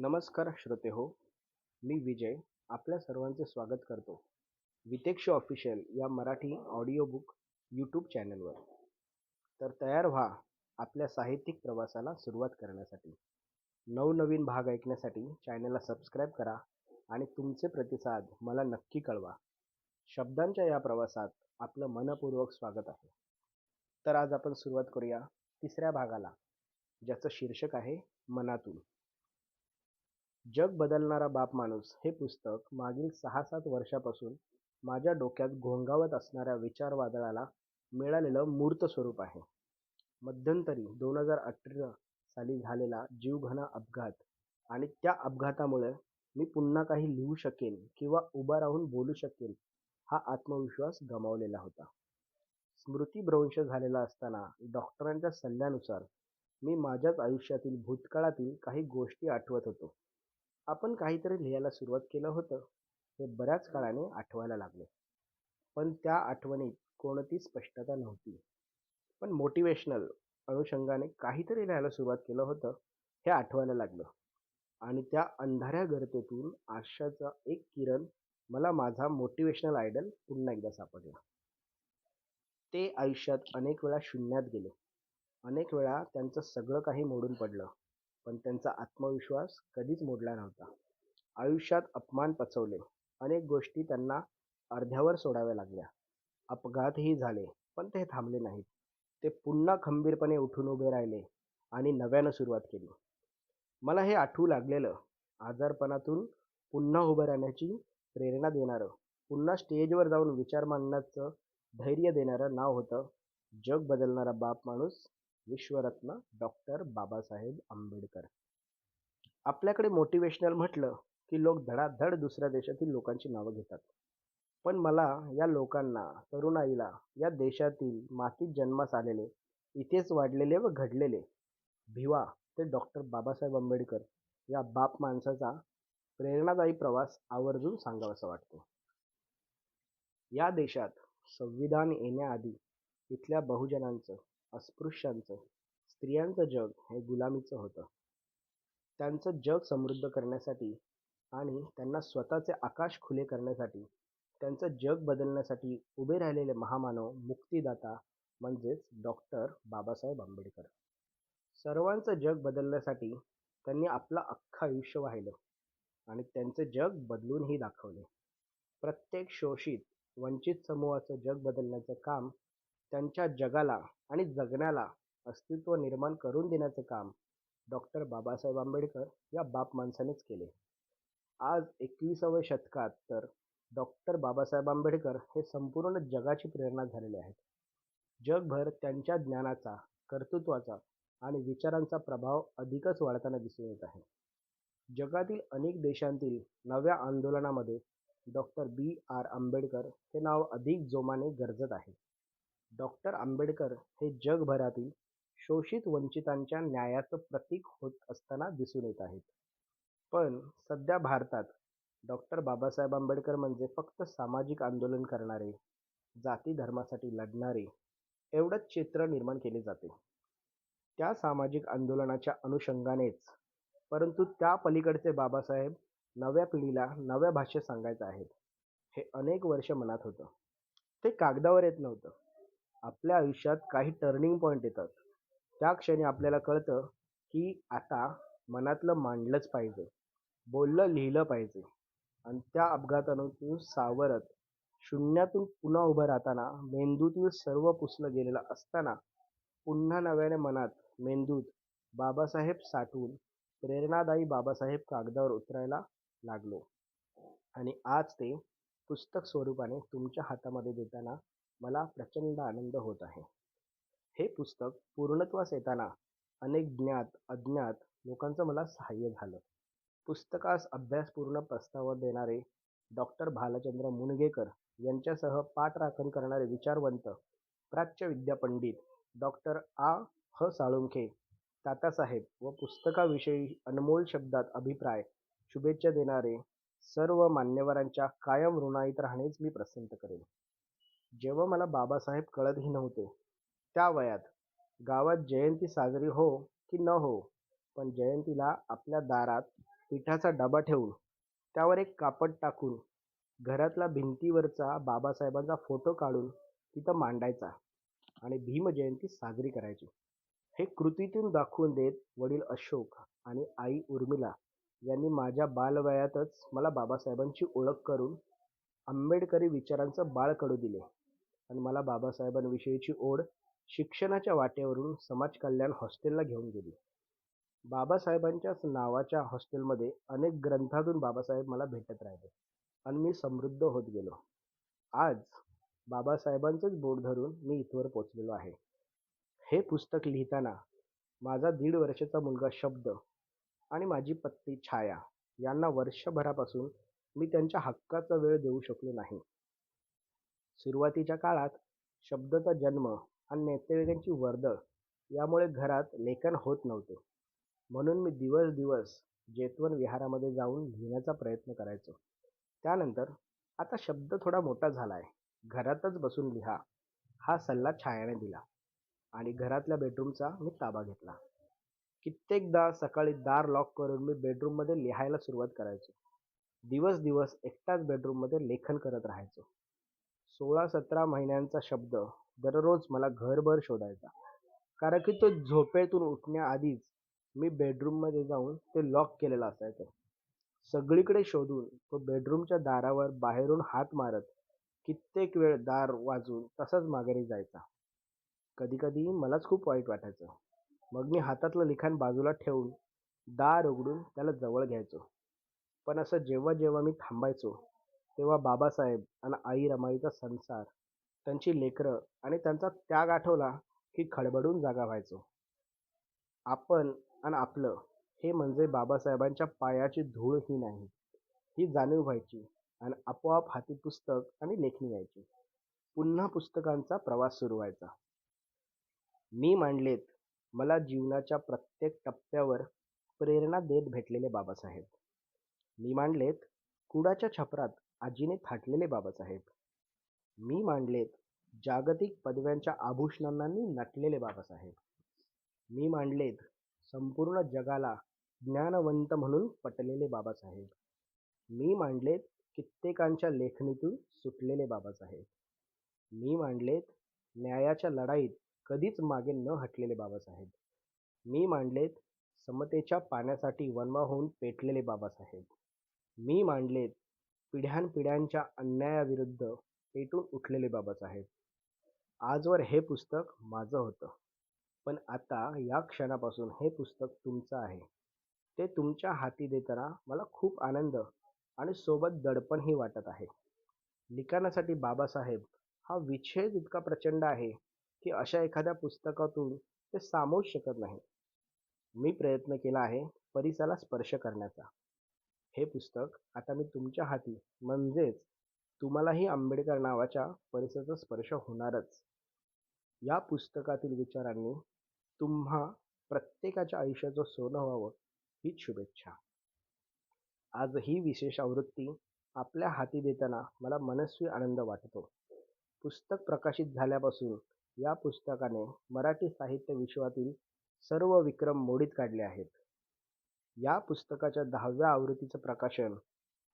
नमस्कार श्रोते हो मी विजय आपल्या सर्वांचे स्वागत करतो. वितेक्ष ऑफिशियल या मराठी ऑडिओ बुक यूट्यूब चॅनलवर तर तयार व्हा आपल्या साहित्यिक प्रवासाला सुरुवात करण्यासाठी. नवनवीन भाग ऐकण्यासाठी चॅनलला सबस्क्राईब करा आणि तुमचे प्रतिसाद मला नक्की कळवा. शब्दांच्या या प्रवासात आपलं मनपूर्वक स्वागत आहे. तर आज आपण सुरुवात करूया तिसऱ्या भागाला ज्याचं शीर्षक आहे मनातून. जग बदलणारा बाप माणूस हे पुस्तक मागील सहा सात वर्षापासून माझ्या डोक्यात घोंगावत असणाऱ्या विचारवादळाला मिळालेलं मूर्त स्वरूप आहे. मध्यंतरी दोन हजार अठरा साली झालेला जीवघना अपघात आणि त्या अपघातामुळे मी पुन्हा काही लिहू शकेन किंवा उभा राहून बोलू शकेन हा आत्मविश्वास गमावलेला होता. स्मृतिभ्रंश झालेला असताना डॉक्टरांच्या सल्ल्यानुसार मी माझ्याच आयुष्यातील भूतकाळातील काही गोष्टी आठवत होतो. आपण काहीतरी लिहायला सुरुवात केलं होतं हे बऱ्याच काळाने आठवायला लागले. पण त्या आठवणीत कोणती स्पष्टता नव्हती. पण मोटिवेशनल अनुषंगाने काहीतरी लिहायला सुरुवात केलं होतं हे आठवायला लागलं. आणि त्या अंधाऱ्या गर्तेतून आशाचा एक किरण मला माझा मोटिवेशनल आयडल पुन्हा एकदा सापडला. ते आयुष्यात अनेक वेळा शून्यात गेले. अनेक वेळा त्यांचं सगळं काही मोडून पडलं. पण त्यांचा आत्मविश्वास कधीच मोडला नव्हता. आयुष्यात अपमान पचवले. अनेक गोष्टी त्यांना अर्ध्यावर सोडाव्या लागल्या. अपघातही झाले पण ते थांबले नाहीत. ते पुन्हा खंबीरपणे उठून उभे राहिले आणि नव्यानं सुरुवात केली. मला हे आठवू लागलेलं. आजारपणातून पुन्हा उभं राहण्याची प्रेरणा देणारं पुन्हा स्टेजवर जाऊन विचार मांडण्याचं धैर्य देणारं नाव होतं जग बदलणारा बाप माणूस विश्वरत्न डॉक्टर बाबासाहेब आंबेडकर. आपल्याकडे मोटिवेशनल म्हटलं की लोक धडाधड दुसऱ्या देशातील लोकांची नावं घेतात. पण मला या लोकांना तरुणाईला या देशातील मातीत जन्मास आलेले इथेच वाढलेले व घडलेले भिवा ते डॉक्टर बाबासाहेब आंबेडकर या बाप माणसाचा प्रेरणादायी प्रवास आवर्जून सांगावासा वाटतो. या देशात संविधान येण्याआधी इथल्या बहुजनांचं अस्पृश्यांचं स्त्रियांचं जग हे गुलामीचं होतं. त्यांचं जग समृद्ध करण्यासाठी आणि त्यांना स्वतःचे आकाश खुले करण्यासाठी त्यांचं जग बदलण्यासाठी उभे राहिलेले महामानव मुक्तीदाता म्हणजेच डॉक्टर बाबासाहेब आंबेडकर. सर्वांचं जग बदलण्यासाठी त्यांनी आपलं अख्खं आयुष्य वाहिलं आणि त्यांचे जग बदलूनही दाखवले. प्रत्येक शोषित वंचित समूहाचं जग बदलण्याचं काम त्यांच्या जगाला आणि जगण्याला अस्तित्व निर्माण करून देण्याचं काम डॉक्टर बाबासाहेब आंबेडकर या बाप माणसानेच केले. आज एकविसाव्या शतकात तर डॉक्टर बाबासाहेब आंबेडकर हे संपूर्ण जगाची प्रेरणा झालेले आहेत. जगभर त्यांच्या ज्ञानाचा कर्तृत्वाचा आणि विचारांचा प्रभाव अधिकच वाढताना दिसून येत आहे. जगातील अनेक देशांतील नव्या आंदोलनामध्ये डॉक्टर बी आर आंबेडकर हे नाव अधिक जोमाने गरजत आहे. डॉक्टर आंबेडकर हे जगभरातील शोषित वंचितांच्या न्यायाचं प्रतीक होत असताना दिसून येत आहेत. पण सध्या भारतात डॉक्टर बाबासाहेब आंबेडकर म्हणजे फक्त सामाजिक आंदोलन करणारे जाती धर्मासाठी लढणारे एवढंच चित्र निर्माण केले जाते. त्या सामाजिक आंदोलनाच्या अनुषंगानेच परंतु त्या पलीकडचे बाबासाहेब नव्या पिढीला नव्या भाषेत सांगायचं आहेत. हे अनेक वर्ष मनात होतं. ते कागदावर येत नव्हतं. आपल्या आयुष्यात काही टर्निंग पॉईंट येतात. त्या क्षणी आपल्याला कळतं की आता मनातलं मांडलंच पाहिजे. बोललं लिहिलं पाहिजे. आणि त्या अपघातातून सावरत शून्यातून पुन्हा उभं राहताना मेंदूतील सर्व पुसलं गेलेलं असताना पुन्हा नव्याने मनात मेंदूत बाबासाहेब साठवून प्रेरणादायी बाबासाहेब कागदावर उतरायला लागलो. आणि आज ते पुस्तक स्वरूपाने तुमच्या हातामध्ये देताना मला प्रचंड आनंद होत आहे. हे पुस्तक पूर्णत्वास येताना अनेक ज्ञात अज्ञात लोकांचं मला सहाय्य झालं. पुस्तकास अभ्यासपूर्ण प्रस्ताव देणारे डॉक्टर भालचंद्र मुणगेकर यांच्यासह पाठराखण करणारे विचारवंत प्राच्य विद्यापंडित डॉक्टर आ. ह. साळुंखे तात्यासाहेब व पुस्तकाविषयी अनमोल शब्दात अभिप्राय शुभेच्छा देणारे सर्व मान्यवरांच्या कायम ऋणाईत राहणेच मी प्रसन्न करेन. जेव्हा मला बाबासाहेब कळतही नव्हते त्या वयात गावात जयंती साजरी हो की न हो पण जयंतीला आपल्या दारात पिठाचा डबा ठेवून त्यावर एक कापड टाकून घरातला भिंतीवरचा बाबासाहेबांचा फोटो काढून तिथं मांडायचा आणि भीमजयंती साजरी करायची. हे कृतीतून दाखवून देत वडील अशोक आणि आई उर्मिला यांनी माझ्या बालवयातच मला बाबासाहेबांची ओळख करून आंबेडकरी विचारांचं बाळ कडू दिले. आणि मला बाबासाहेबांविषयीची ओढ शिक्षणाच्या वाटेवरून समाज कल्याण हॉस्टेलला घेऊन गेली. बाबासाहेबांच्याच नावाच्या हॉस्टेलमध्ये अनेक ग्रंथातून बाबासाहेब मला भेटत राहिले आणि मी समृद्ध होत गेलो. आज बाबासाहेबांचंच बोट धरून मी इथवर पोचलेलो आहे. हे पुस्तक लिहिताना माझा दीड वर्षाचा मुलगा शब्द आणि माझी पत्नी छाया यांना वर्षभरापासून मी त्यांच्या हक्काचा वेळ देऊ शकलो नाही. सुरुवातीच्या काळात शब्दचा जन्म आणि नातेवाईकांची वर्दळ यामुळे घरात लेखन होत नव्हते. म्हणून मी दिवस दिवस जेतवन विहारामध्ये जाऊन लिहिण्याचा प्रयत्न करायचो. त्यानंतर आता शब्द थोडा मोठा झाला आहे घरातच बसून लिहा हा सल्ला छायाने दिला आणि घरातल्या बेडरूमचा मी ताबा घेतला. कित्येकदा सकाळी दार लॉक करून मी बेडरूममध्ये लिहायला सुरुवात करायचो. दिवस दिवस एकटाच बेडरूममध्ये लेखन करत राहायचो. सोळा सतरा महिन्यांचा शब्द दररोज मला घरभर शोधायचा. कारण की तो झोपेतून उठण्याआधीच मी बेडरूममध्ये जाऊन ते लॉक केलेलं असायचं. सगळीकडे शोधून तो बेडरूमच्या दारावर बाहेरून हात मारत कित्येक वेळ दार वाजून तसाच माघारी जायचा. कधीकधी मलाच खूप वाईट वाटायचं. मग मी हातातलं लिखाण बाजूला ठेवून दार उघडून त्याला जवळ घ्यायचो. पण असं जेव्हा जेव्हा मी थांबायचो तेव्हा बाबासाहेब आणि आई रमाईचा संसार त्यांची लेकरं आणि त्यांचा त्याग आठवला की खडबडून जागा व्हायचो. आपण आणि आपलं हे म्हणजे बाबासाहेबांच्या पायाची धूळ ही नाही. ही जाणीव व्हायची आणि आपोआप हाती पुस्तक आणि लेखणी यायची. पुन्हा पुस्तकांचा प्रवास सुरू व्हायचा. मी मांडलेत मला जीवनाच्या प्रत्येक टप्प्यावर प्रेरणा देत भेटलेले बाबासाहेब. मी मांडलेत कुडाच्या छपरात आजीने थाटलेले बाबासाहेब. मी मांडलेत जागतिक पदव्यांच्या आभूषणांनी नटलेले बाबासाहेब. मी मांडलेत संपूर्ण जगाला ज्ञानवंत म्हणून पटलेले बाबासाहेब. मी मांडलेत कित्येकांच्या लेखणीतून सुटलेले बाबासाहेब. मी मांडलेत न्यायाच्या लढाईत कधीच मागे न हटलेले बाबासाहेब. मी मांडलेत समतेच्या पाण्यासाठी वनवा होऊन पेटलेले बाबासाहेब. मी मांडलेत पिढ्यानपिढ्यांच्या अन्यायाविरुद्ध पेटून उठलेले बाबासाहेब. आजवर हे पुस्तक माझं होतं. पण आता या क्षणापासून हे पुस्तक तुमचं आहे. ते तुमच्या हाती देताना मला खूप आनंद आणि सोबत दडपणही वाटत आहे. लिखाणासाठी बाबासाहेब हा विच्छेद इतका प्रचंड आहे की अशा एखाद्या पुस्तकातून ते सामावूच शकत नाही मी प्रयत्न केला आहे परिसाला स्पर्श करण्याचा. हे पुस्तक आता मी तुमच्या हाती. म्हणजेच तुम्हालाही आंबेडकर नावाच्या परिसराचा स्पर्श होणारच. या पुस्तकातील विचारांनी तुम्हा प्रत्येकाच्या आयुष्याचं सोनं व्हावं हीच शुभेच्छा. आज ही विशेष आवृत्ती आपल्या हाती देताना मला मनस्वी आनंद वाटतो. पुस्तक प्रकाशित झाल्यापासून या पुस्तकाने मराठी साहित्य विश्वातील सर्व विक्रम मोडीत काढले आहेत. या पुस्तकाच्या दहाव्या आवृत्तीचं प्रकाशन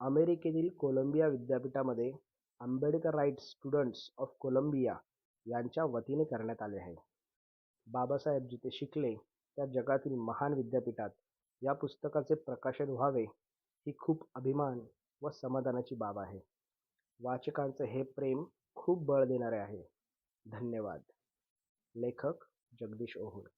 अमेरिकेतील कोलंबिया विद्यापीठामध्ये Ambedkarite students of Columbia यांच्या वतीने करण्यात आले आहे. बाबासाहेब जिथे शिकले त्या जगातील महान विद्यापीठात या पुस्तकाचे प्रकाशन व्हावे ही खूप अभिमान व समाधानाची बाब आहे. वाचकांचं हे प्रेम खूप बळ देणारे आहे. धन्यवाद. लेखक जगदीश ओहुड